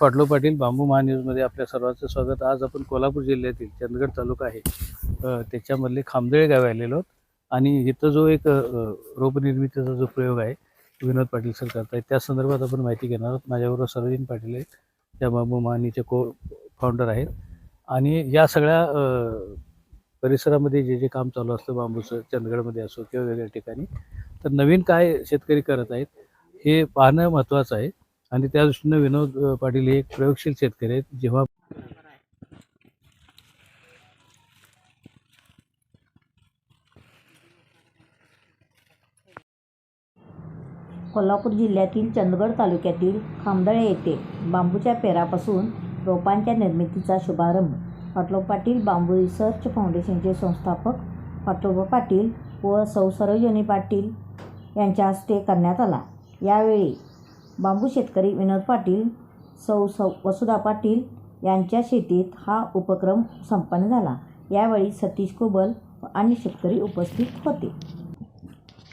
पाटलो पाटील बांबू महान्यूजमध्ये आपल्या सर्वांचं स्वागत. आज आपण कोल्हापूर जिल्ह्यातील चंदगड तालुका आहे. त्याच्यामधले खामदळे गावे आलेलो आहोत. आणि इथं जो एक रोपनिर्मितीचा जो प्रयोग आहे विनोद पाटील सर करतायत. त्या संदर्भात आपण माहिती घेणार आहोत. माझ्याबरोबर सरोजिन पाटील आहेत. त्या बांबू महानीचे को फाउंडर आहेत. आणि या सगळ्या परिसरामध्ये जे जे काम चालू असतं बांबूचं चंदगडमध्ये असो किंवा वेगळ्या ठिकाणी तर नवीन काय शेतकरी करत आहेत हे पाहणं महत्त्वाचं आहे. आणि त्या दृष्टीनं विनोद पाटील हे एक प्रयोगशील शेतकरी आहेत. जेव्हा कोल्हापूर जिल्ह्यातील चंदगड तालुक्यातील खामदळे येथे बांबूच्या पेरापासून रोपांच्या निर्मितीचा शुभारंभ. पाटलो पाटील बांबू रिसर्च फाउंडेशनचे संस्थापक पाटोबा पाटील व सौ सरोजनी पाटील यांच्या हस्ते करण्यात आला. यावेळी बांबू शेतकरी विनोद पाटील सौ सौ वसुधा पाटील यांच्या शेतीत हा उपक्रम संपन्न झाला. यावेळी सतीश कोबल आणि शेतकरी उपस्थित होते.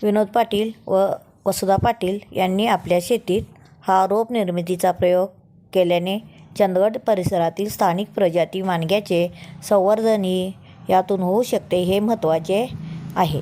विनोद पाटील व वसुधा पाटील यांनी आपल्या शेतीत हा रोप निर्मितीचा प्रयोग केल्याने चंदगड परिसरातील स्थानिक प्रजाती मानग्याचे संवर्धनही यातून होऊ शकते हे महत्त्वाचे आहे.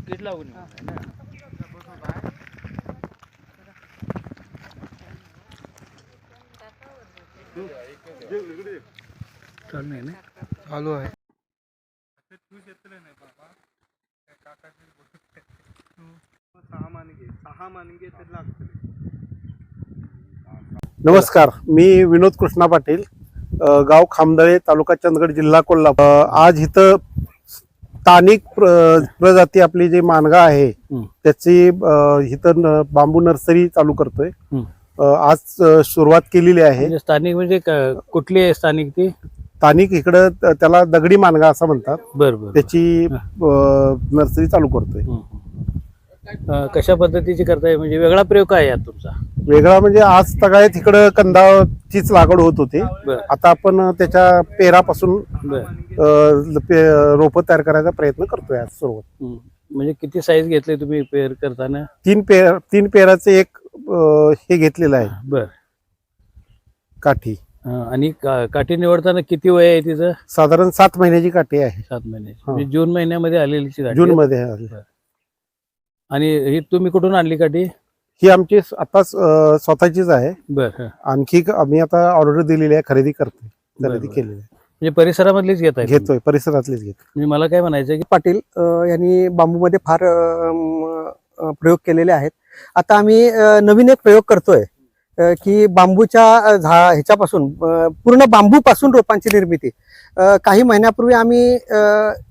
किट लागून चालू नाही ना चालू आहे सहा मानगे सहा मानगे तर लागतील नमस्कार मी विनोद कृष्णा पाटील. गाव खामदळे तालुका चंदगड जिल्हा कोल्हापूर. आज इथं स्थानिक प्र- प्रजाती आपली जी मानगा आहे. त्याची इथं बांबू नर्सरी चालू करतोय. आज सुरुवात केलेली आहे. म्हणजे स्थानिक म्हणजे कुठली आहे स्थानिक ती? स्थानिक इकडं त्याला दगडी मानगा असं म्हणतात. बरं बरं त्याची नर्सरी चालू करतोय. अं, कशा पद्धतीची करताय म्हणजे वेगळा प्रयोग काय आहे यात तुमचा? वेगळा म्हणजे आज सगळ्यात इकडं कंदाचीच लागवड होत होती. बर. आता आपण त्याच्या पेरापासून बर. रोप तयार करायचा प्रयत्न करतोय आज सुरुवात. म्हणजे किती साईज घेतले तुम्ही पेअर करताना? तीन पेर तीन पेराचे एक अं, हे घेतलेलं आहे. बर. काठी. अं, आणि का- काठी निवडताना किती वय आहे तिचं? साधारण सात महिन्याची काठी आहे. सात महिन्याची. हा. म्हणजे जून महिन्यामध्ये आलेलीची काठी जून आहे. मध्ये आली. आणि ही तुम्ही कुठून आणली काठी ही आमची आता स्वतःचीच आहे. बर. आणखी आम्ही आता ऑर्डर दिलेली आहे खरेदी करतोय. खरेदी. केलेली आहे. म्हणजे परिसरामधलीच घेत आहे घेतोय परिसरातलीच घेतो म्हणजे मला काय म्हणायचं की पाटील यांनी बांबूमध्ये फार प्रयोग केलेले आहेत. आता आम्ही नवीन एक प्रयोग करतोय की बांबूच्या झा ह्याच्यापासून पूर्ण बांबूपासून रोपांची निर्मिती. काही महिन्यापूर्वी आम्ही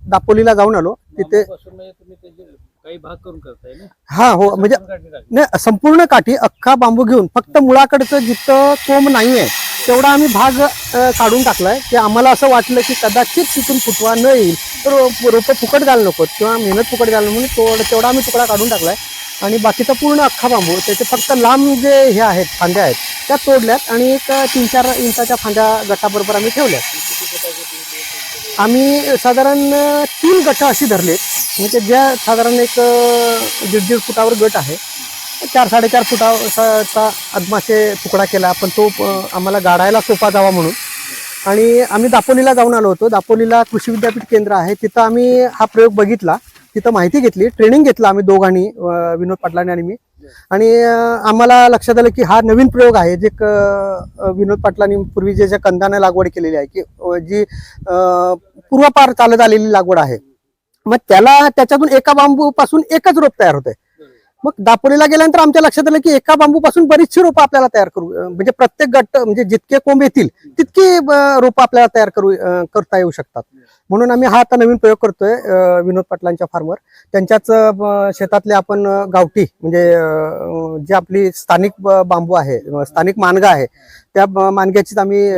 दापोलीला जाऊन आलो. तिथे काही भाग करून करताय ना? हा हो म्हणजे. नाही संपूर्ण काठी अख्खा बांबू घेऊन फक्त मुळाकडचं जिथं कोंब नाहीये तेवढा आम्ही भाग काढून टाकलाय. की आम्हाला असं वाटलं की कदाचित तिथून फुटवा न येईल. तर रोप- फुकट घालू नको किंवा मेहनत फुकट घालू म्हणून तेवढा तेवढा आम्ही तुकडा काढून टाकलाय. आणि बाकीचा पूर्ण अख्खा बांबू त्याचे फक्त लांब जे हे आहेत फांद्या आहेत त्या तोडल्यात आणि एक तीन चार इंचाच्या फांद्या गटाबरोबर आम्ही ठेवल्यात. आम्ही साधारण तीन गट अशी धरलेत. म्हणजे ज्या साधारण एक दीड दीड फुटावर गट आहे. चार साडेचार फुटाचा अदमाचे तुकडा केला. पण तो आम्हाला गाडायला सोपा जावा म्हणून. आणि आम्ही दापोलीला जाऊन आलो होतो. दापोलीला कृषी विद्यापीठ केंद्र आहे. तिथं आम्ही हा प्रयोग बघितला. तिथं माहिती घेतली ट्रेनिंग घेतलं आम्ही दोघांनी विनोद पाटलाने आणि मी. आणि आम्हाला लक्षात आलं की हा नवीन प्रयोग आहे. जे क- विनोद पाटलांनी पूर्वी जे ज्या कंदाने लागवड केलेली आहे की जी पूर्वापार पूर्वपार चालत आलेली लागवड आहे मग त्याला त्याच्यातून एका बांबू पासून एकच रोप तयार होते मग दापोलीला गेल्यानंतर आमच्या लक्षात आलं की एका बांबू पासून बरीचशी रोपं आपल्याला तयार करू म्हणजे प्रत्येक गट म्हणजे जितके कोंब येतील तितकी रोपं आपल्याला तयार करू करता येऊ शकतात. म्हणून आम्ही हा आता नवीन प्रयोग करतोय विनोद पाटलांच्या फार्मवर. त्यांच्याच शेतातले आपण गावठी म्हणजे जे आपली स्थानिक बांबू आहे स्थानिक मानगा आहे त्या मानग्याचीच आम्ही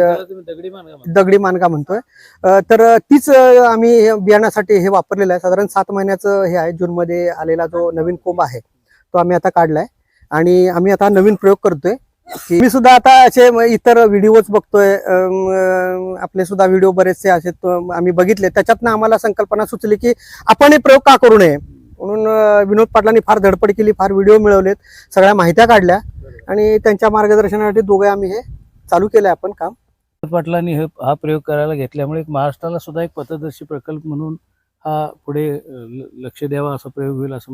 दगडी मानगा म्हणतोय. तर तीच आम्ही बियाण्यासाठी हे वापरलेलं आहे. साधारण सात महिन्याचं हे आहे. जून मध्ये आलेला जो नवीन कोंब आहे तो आम्ही आता काढलाय. आणि आम्ही आता नवीन प्रयोग करतोय. की मी सुद्धा आता असे इतर व्हिडिओज बघतोय. आपले सुद्धा व्हिडिओ बरेचसे असे आम्ही बघितले. त्याच्यातनं आम्हाला संकल्पना सुचली की आपण हे प्रयोग का करू नये? म्हणून विनोद पाटलांनी फार धडपड केली फार व्हिडिओ मिळवलेत सगळ्या माहित्या काढल्या. आणि त्यांच्या मार्गदर्शनासाठी दोघे आम्ही हे चालू केलंय आपण काम. विनोद पाटलांनी हे हा प्रयोग करायला घेतल्यामुळे महाराष्ट्राला सुद्धा एक पथदर्शी प्रकल्प म्हणून हा पुढे ल- लक्ष द्यावा असा प्रयोग होईल असं